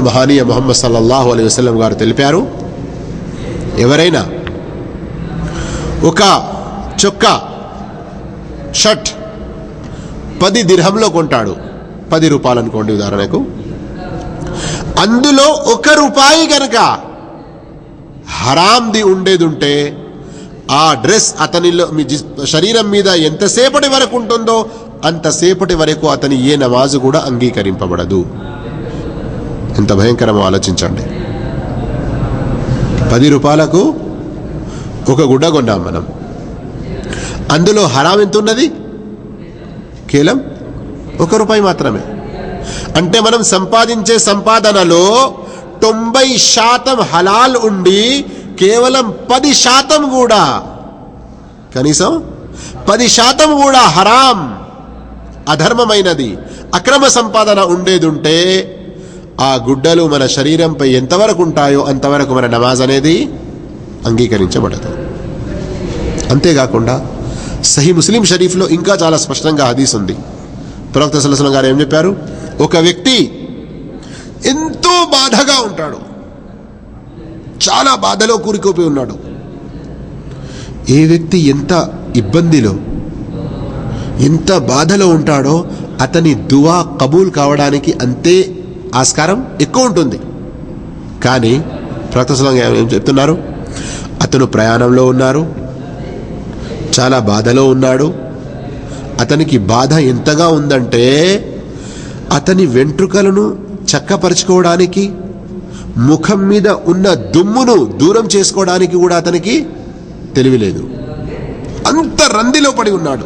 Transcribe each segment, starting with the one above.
మహానీయ మొహమ్మద్ సల్లల్లాహు అలీ వసలం గారు తెలిపారు ఎవరైనా ఒక చొక్క షర్ట్ పది దిర్హంలో కొంటాడు పది రూపాయలు అనుకోండి ఉదాహరణకు అందులో ఒక రూపాయి గనక హరాంది ఉండేది ఉంటే ఆ డ్రెస్ అతనిలో మీ శరీరం మీద ఎంతసేపటి వరకు ఉంటుందో అంతసేపటి వరకు అతని ఏ నమాజు కూడా అంగీకరింపబడదు. ఎంత భయంకరమో ఆలోచించండి. పది రూపాయలకు ఒక గుడ్డ కొన్నాం మనం. అందులో హరాం ఎంత ఉన్నది కేవలం ఒక రూపాయి మాత్రమే. అంటే మనం సంపాదించే సంపాదనలో తొంభై శాతం హలాల్ ఉండి కేవలం పది శాతం కూడా కనీసం పది శాతం కూడా హరాం అధర్మమైనది అక్రమ సంపాదన ఉండేది ఉంటే ఆ గుడ్డలు మన శరీరంపై ఎంతవరకు ఉంటాయో అంతవరకు మన నమాజ్ అనేది అంగీకరించబడదు. అంతేకాకుండా సహీ ముస్లిం షరీఫ్లో ఇంకా చాలా స్పష్టంగా హదీస్ ఉంది. ప్రవక్త సలసలం గారు ఏం చెప్పారు? ఒక వ్యక్తి ఎంతో బాధగా ఉంటాడు. చాలా బాధలో కూరుకుపోయి ఉన్నాడు. ఏ వ్యక్తి ఎంత ఇబ్బందిలో ఎంత బాధలో ఉంటాడో అతని దువా కబూల్ కావడానికి అంతే ఆస్కారం ఎక్కువ ఉంటుంది. కానీ ప్రవక్త ఏం చెప్తున్నారు? అతను ప్రయాణంలో ఉన్నారు. చాలా బాధలో ఉన్నాడు. అతనికి బాధ ఎంతగా ఉందంటే అతని వెంట్రుకలను చక్కపరుచుకోవడానికి ముఖం మీద ఉన్న దుమ్మును దూరం చేసుకోవడానికి కూడా అతనికి తెలివిలేదు. అంత రందిలో పడి ఉన్నాడు.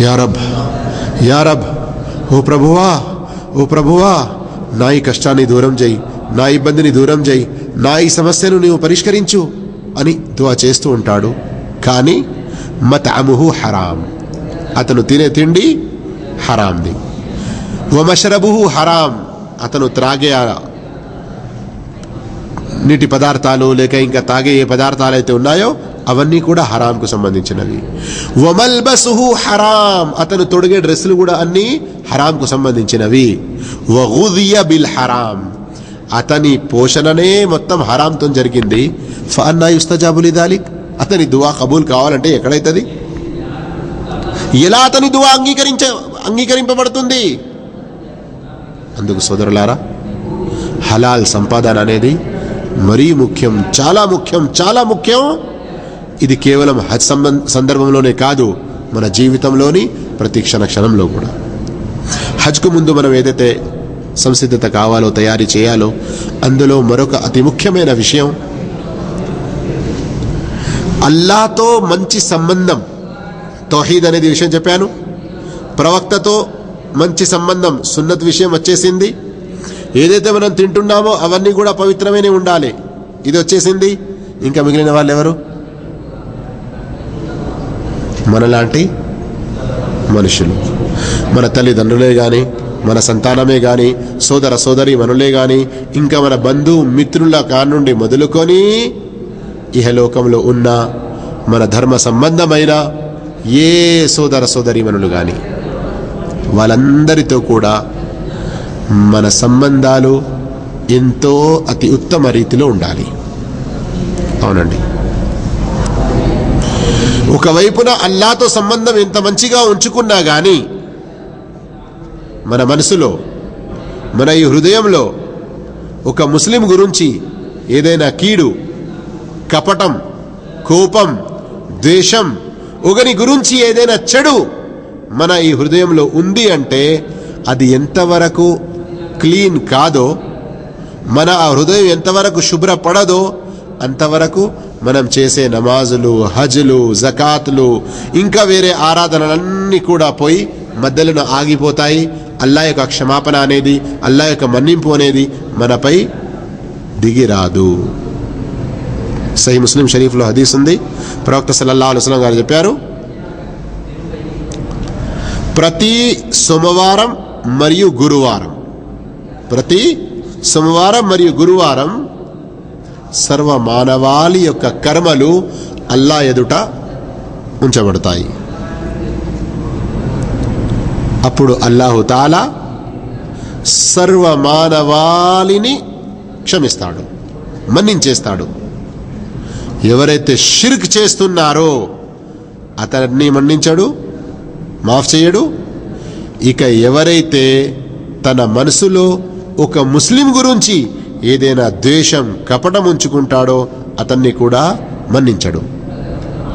యారబ్ యారబ్ ఓ ప్రభువా ఓ ప్రభువా నా ఈ కష్టాన్ని దూరం చేయి నా ఇబ్బందిని దూరం చేయి నా ఈ సమస్యను నీవు పరిష్కరించు అని దువా చేస్తూ ఉంటాడు. కానీ మతాముహు హరాం. అతను తినే తిండి హరాంది. వమషరబుహు హరాం. అతను త్రాగే నీటి పదార్థాలు లేక ఇంకా తాగే ఏ పదార్థాలు అయితే ఉన్నాయో అవన్నీ కూడా హరాంకు సంబంధించినవి. వమల్బసుహు హరాం అతను తొడిగే డ్రెస్సులు కూడా అన్నీ హరాంకు సంబంధించినవి. వగుదియ బిల్ హరాం అతని పోషణనే మొత్తం హరాంతో జరిగింది. ఫన్నా యుస్తజాబులి దాలిక్ అతని దువా కబూల్ కావాలంటే ఎక్కడైతుంది? ఎలా అతని దువా అంగీకరించ అంగీకరింపబడుతుంది? అందుకు సోదరులారా హలాల్ సంపాదన అనేది మరీ ముఖ్యం చాలా ముఖ్యం చాలా ముఖ్యం. ఇది కేవలం హజ్ సంబంధ సందర్భంలోనే కాదు మన జీవితంలోని ప్రతి క్షణ క్షణంలో కూడా. హజ్కు ముందు మనం ఏదైతే సంసిద్ధత కావాలో తయారీ చేయాలో అందులో మరొక అతి ముఖ్యమైన విషయం అల్లాతో మంచి సంబంధం. తౌహీద్ అనేది విషయం చెప్పాను. ప్రవక్తతో మంచి సంబంధం సున్నత్ విషయం వచ్చేసింది. ఏదైతే మనం తింటున్నామో అవన్నీ కూడా పవిత్రమైన ఉండాలి. ఇది వచ్చేసింది. ఇంకా మిగిలిన వాళ్ళు ఎవరు? మనలాంటి మనుషులు. మన తల్లిదండ్రులే కానీ మన సంతానమే కానీ సోదర సోదరి మనులే కానీ ఇంకా మన బంధు మిత్రుల కానుండి మొదలుకొని ఇహలోకంలో ఉన్న మన ధర్మ సంబంధమైన ఏ సోదర సోదరి మనులు కానీ వాళ్ళందరితో కూడా మన సంబంధాలు ఎంతో అతి ఉత్తమ రీతిలో ఉండాలి. అవునండి. ఒకవైపున అల్లాతో సంబంధం ఎంత మంచిగా ఉంచుకున్నా కానీ మన మనసులో మన ఈ హృదయంలో ఒక ముస్లిం గురించి ఏదైనా కీడు కపటం కోపం ద్వేషం ఒకని గురించి ఏదైనా చెడు మన ఈ హృదయంలో ఉంది అంటే అది ఎంతవరకు క్లీన్ కాదో మన ఆ హృదయం ఎంతవరకు శుభ్రపడదో అంతవరకు మనం చేసే నమాజులు హజ్లు జకాత్లు ఇంకా వేరే ఆరాధనలన్నీ కూడా పోయి మధ్యలో ఆగిపోతాయి. అల్లా యొక్క క్షమాపణ అనేది అల్లా యొక్క మన్నింపు అనేది మనపై దిగిరాదు. సహీ ముస్లిం షరీఫ్లో హదీస్ ఉంది. ప్రవక్త సల్లల్లా అలుస్లాం గారు చెప్పారు ప్రతి సోమవారం మరియు గురువారం ప్రతి సోమవారం మరియు గురువారం సర్వ మానవాళి యొక్క కర్మలు అల్లా ఎదుట ఉంచబడతాయి. అప్పుడు అల్లాహుతాలా సర్వ మానవాళిని క్షమిస్తాడు మన్నించేస్తాడు. ఎవరైతే షిర్క్ చేస్తున్నారో అతన్ని మన్నించాడు మాఫ్ చేయడు. ఇక ఎవరైతే తన మనసులో ఒక ముస్లిం గురించి ఏదైనా ద్వేషం కపటం ఉంచుకుంటాడో అతన్ని కూడా మన్నించడు.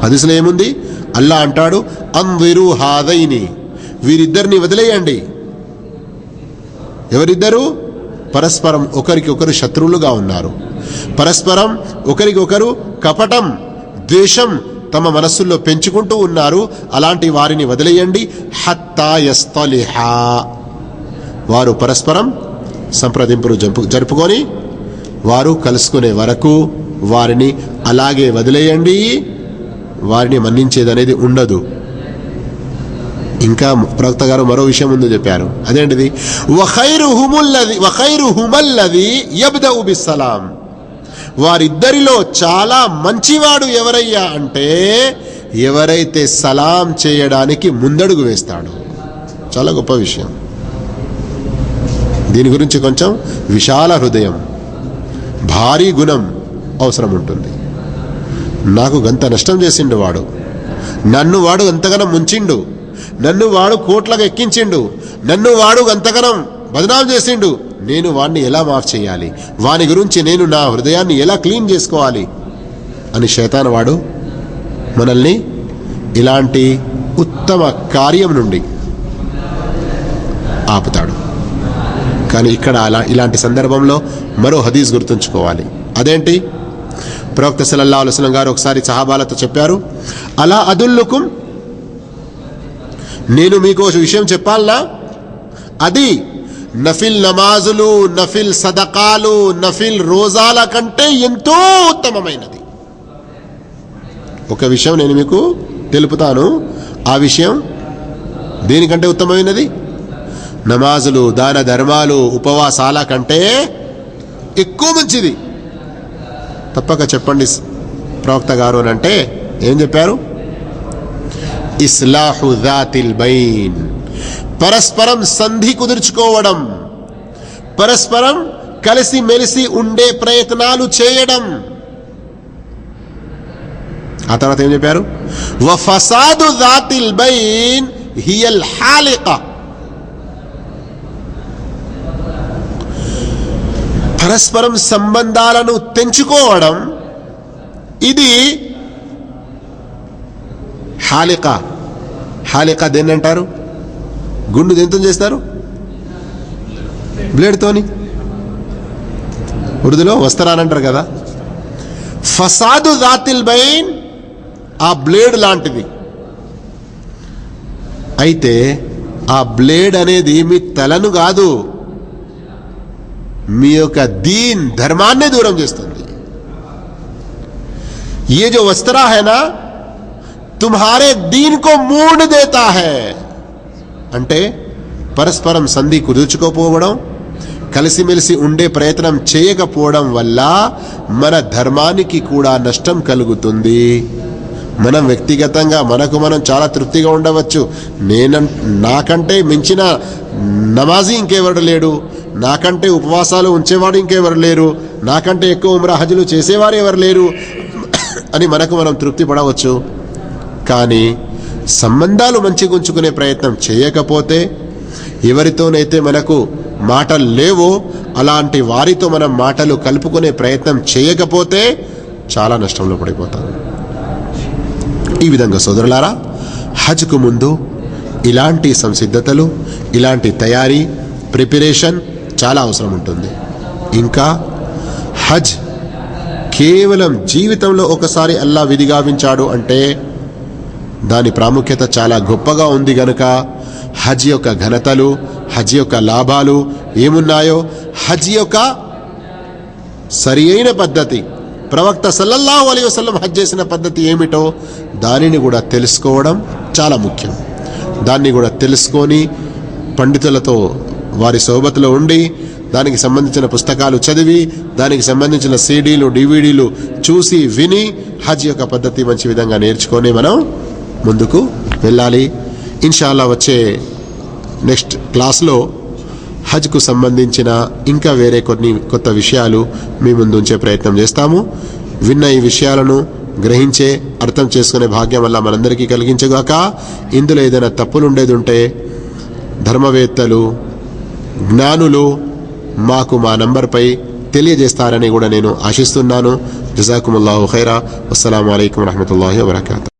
హదీసులో ఏముంది? అల్లా అంటాడు అందిరు హాదైని. వీరిద్దరిని వదిలేయండి. ఎవరిద్దరు? పరస్పరం ఒకరికి ఒకరు శత్రువులుగా ఉన్నారు. పరస్పరం ఒకరికొకరు కపటం ద్వేషం తమ మనస్సుల్లో పెంచుకుంటూ ఉన్నారు. అలాంటి వారిని వదిలేయండి. హత్తాయస్తలిహా వారు పరస్పరం సంప్రదింపులు జంపు జరుపుకొని వారు కలుసుకునే వరకు వారిని అలాగే వదిలేయండి. వారిని మన్నించేదనేది ఉండదు. ఇంకా ప్రవక్త గారు మరో విషయం ముందు చెప్పారు. అదేంటిది? వఖైరు హుముల్లది వఖైరు హుమల్లది యబ్దఉ బిస్సలాం. వారిద్దరిలో చాలా మంచివాడు ఎవరయ్యా అంటే ఎవరైతే సలాం చేయడానికి ముందడుగు వేస్తాడు. చాలా గొప్ప విషయం. దీని గురించి కొంచెం విశాల హృదయం భారీ గుణం అవసరం ఉంటుంది నాకు గంత నష్టం చేసిండు వాడు. నన్ను వాడు అంతగానం ముంచిండు. నన్ను వాడు కోట్లకు ఎక్కించిండు. నన్ను వాడు గంతగనం బదనాం చేసిండు. నేను వాడిని ఎలా మాఫ్ చేయాలి? వాని గురించి నేను నా హృదయాన్ని ఎలా క్లీన్ చేసుకోవాలి? అని శైతాన్ వాడు మనల్ని ఇలాంటి ఉత్తమ కార్యం నుండి ఆపుతాడు. కానీ ఇక్కడ అలా ఇలాంటి సందర్భంలో మరో హదీస్ గుర్తుంచుకోవాలి. అదేంటి? ప్రవక్త సల్లల్లాహు అలస్లం గారు ఒకసారి సహాబాలతో చెప్పారు అలా అదుల్లుకుం నేను మీకు విషయం చెప్పాలనా? అది నఫిల్ నమాజులు నఫిల్ సదకాలు నఫిల్ రోజాల కంటే ఎంతో ఉత్తమమైనది. ఒక విషయం నేను మీకు తెలుపుతాను. ఆ విషయం దేనికంటే ఉత్తమమైనది? నమాజులు దాన ధర్మాలు ఉపవాసాల కంటే ఎక్కువ మంచిది. తప్పక చెప్పండి ప్రవక్త గారు అని అంటే ఏం చెప్పారు? ఇస్లాహు దాతిల్ బైన్. పరస్పరం సంధి కుదుర్చుకోవడం. పరస్పరం కలిసి మెలిసి ఉండే ప్రయత్నాలు చేయడం. ఆ తర్వాత ఏం చెప్పారు? వ ఫసాదు దాతిల్ బైన్ హియల్ హాలిక. పరస్పరం సంబంధాలను తెంచుకోవడం ఇది హాలిక. హాలిక దేన్ని అంటారు గుండు దేంతో చేస్తారు? బ్లేడ్తోని. ఉర్దూలో వస్త్రానంటారు కదా. ఫసాదు దాతిల్ బైన్ ఆ బ్లేడ్ లాంటిది. అయితే ఆ బ్లేడ్ అనేది మీ తలను కాదు. మీ యొక్క దీన్ ధర్మాన్నే దూరం చేస్తుంది ये जो वस्त्रा है ना तुम्हारे दीन को మూడ్ देता है అంటే పరస్పరం సంధి కుదుర్చుకోపోవడం కలిసిమెలిసి ఉండే ప్రయత్నం చేయకపోవడం వల్ల మన ధర్మానికి కూడా నష్టం కలుగుతుంది మనం వ్యక్తిగతంగా మనకు మనం చాలా తృప్తిగా ఉండవచ్చు నేను నాకంటే మించిన నమాజీ ఇంకెవరు లేడు నాకంటే ఉపవాసాలు ఉంచేవాడు ఇంకెవరు లేరు. నాకంటే ఎక్కువ ఉమ్రా హజులు చేసేవారు ఎవరు లేరు అని మనకు మనం తృప్తి పడవచ్చు కానీ సంబంధాలు మంచిగా ఉంచుకునే ప్రయత్నం చేయకపోతే ఎవరితోనైతే మనకు మాటలు లేవో అలాంటి వారితో మనం మాటలు కలుపుకునే ప్రయత్నం చేయకపోతే చాలా నష్టంలో పడిపోతాం. ఈ విధంగా సోదరులారా హజ్కు ముందు ఇలాంటి సంసిద్ధతలు ఇలాంటి తయారీ ప్రిపరేషన్ చాలా అవసరం ఉంటుంది. ఇంకా హజ్ కేవలం జీవితంలో ఒకసారి అల్లా విధిగావించాడు అంటే దాని ప్రాముఖ్యత చాలా గొప్పగా ఉంది గనుక హజ్ యొక్క ఘనతలు హజ్ యొక్క లాభాలు ఏమున్నాయో హజ్ యొక్క సరి అయిన పద్ధతి ప్రవక్త సల్లల్లాహు అలీ వసల్లం హజ్ చేసిన పద్ధతి ఏమిటో దానిని కూడా తెలుసుకోవడం చాలా ముఖ్యం. దాన్ని కూడా తెలుసుకొని పండితులతో వారి సోబతిలో ఉండి దానికి సంబంధించిన పుస్తకాలు చదివి దానికి సంబంధించిన సీడీలు డివిడీలు చూసి విని హజ్ యొక్క పద్ధతి మంచి విధంగా నేర్చుకొని మనం ముందుకు వెళ్ళాలి. ఇన్షాల్లా వచ్చే నెక్స్ట్ క్లాస్లో హజ్కు సంబంధించిన ఇంకా వేరే కొన్ని కొత్త విషయాలు మీ ముందు ఉంచే ప్రయత్నం చేస్తాము. విన్న ఈ విషయాలను గ్రహించే అర్థం చేసుకునే భాగ్యం వల్ల మనందరికీ కలిగించగాక. ఇందులో ఏదైనా తప్పులు ఉండేది ఉంటే ధర్మవేత్తలు జ్ఞానులు మాకు మా నంబర్పై తెలియజేస్తారని కూడా నేను ఆశిస్తున్నాను. జజాకుముల్లాహు ఖైరా. అస్సలం అయికం వరహమూల వబర్కాతు.